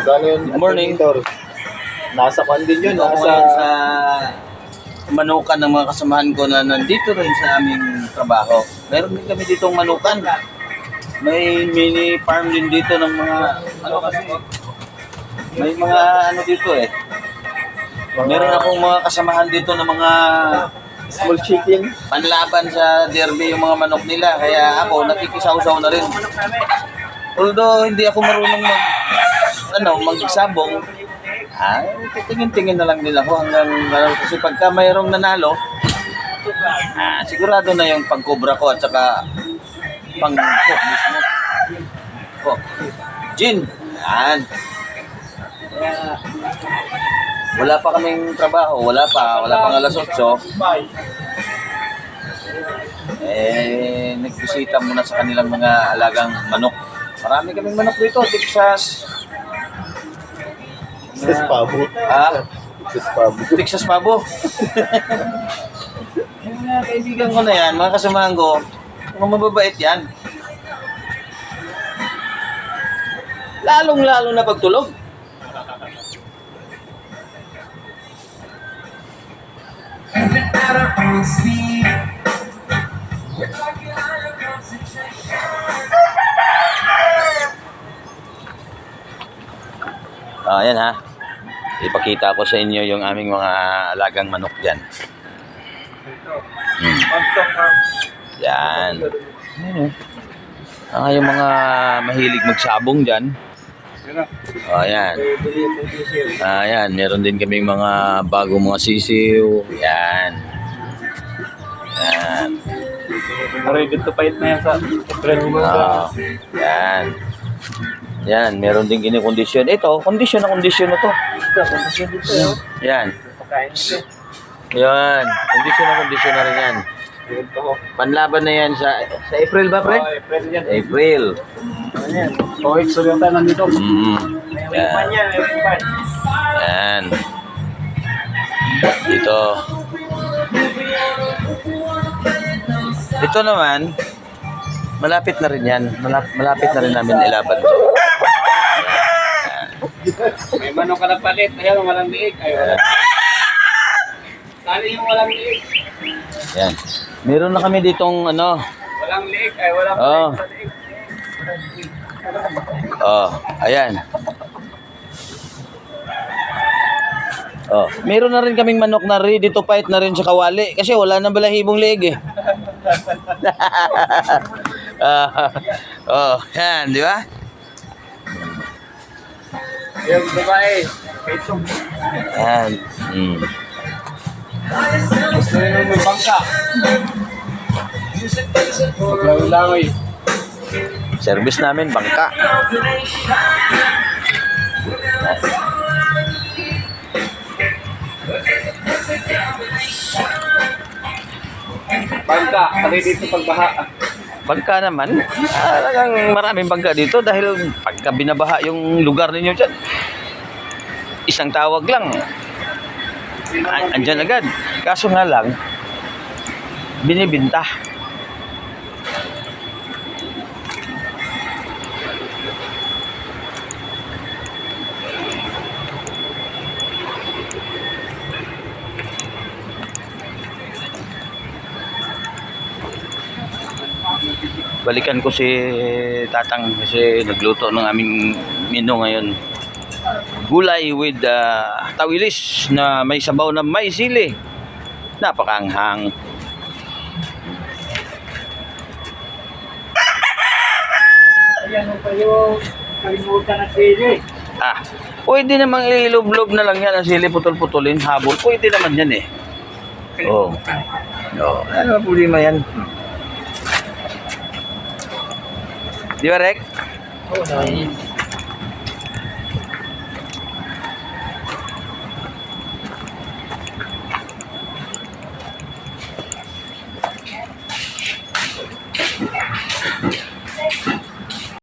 Magkano yun? Good morning. Tor? Nasa kwan din yun. Dito ako Nasa... ngayon sa manukan ng mga kasamahan ko na nandito rin sa aming trabaho. Meron din kami ditong manukan. May mini farm din dito ng mga ano kasi may mga ano dito eh. Meron akong mga kasamahan dito ng mga Small chicken. panlaban sa derby yung mga manok nila. Kaya ako nakikisaw-saw na rin. Although hindi ako marunong mag ano, magsabong, ah, tingin-tingin na lang din ako hanggang ano, kasi pagka mayroong nanalo, ah, sigurado na yung pagkobra ko at saka pang ko mismo. Ko. Jin. Yan. Wala pa kaming trabaho, wala pa, wala pang alas 8. Eh, nagbisita muna sa kanilang mga alagang manok. Marami kaming manok dito, Texas. Texas pabo. Ah, Texas pabo. Texas Pabo. yung mga kaibigan ko na yan, mga kasamahan ko, mga mababait yan. Lalong-lalo na pagtulog. Ah, yan ha. Ipakita ko sa inyo yung aming mga alagang manok dyan. Hmm. Yan. Ayan. Ah, yung mga mahilig magsabong dyan. Oh, yan. Ah, yan. Meron din kaming mga bagong mga sisiw. Yan. Yan. Ready to fight na yan sa Ah, yan. Yan, meron din kinikondisyon. Ito, kondisyon na kondisyon na to. Yan. Yan. Kondisyon na kondisyon na rin yan. Panlaban na yan sa sa April ba, pre? April. Oh, so yung tayo nandito. Mm. Yan. Yan. Dito. Ito naman, malapit na rin yan. Malap- malapit na rin namin ilaban to. May manok ka na palit. Ayan, walang liig. Ay, wala. Sali yung walang liig. Yan. Meron na kami ditong ano, Walang liig. Ay, walang Oh. liig. Oh, ayan. Oh, meron na rin kaming manok na ready to fight na rin sa kawali kasi wala nang balahibong leeg eh. Ah, oh, yan, di ba? Yung babae. Ito. Yan. Mm. Gusto nyo may bangka. Langoy-langoy. Service namin bangka. Bangka. Pati dito pagbaha. Bangka naman, ah, talagang maraming bangka dito dahil pagka binabaha yung lugar ninyo dyan, isang tawag lang, an- andyan agad. Kaso nga lang, binibinta. Balikan ko si Tatang kasi nagluto ng aming menu ngayon. Gulay with uh, tawilis na may sabaw na may sili. Napakaanghang. Ayan mo pa yung kalimutan na sili. Ah, pwede namang ilublob na lang yan ang sili putol-putulin, habol. Pwede naman yan eh. Oo. Oh. Ano ang problema yan? Di ba, Rek? Oh, nice.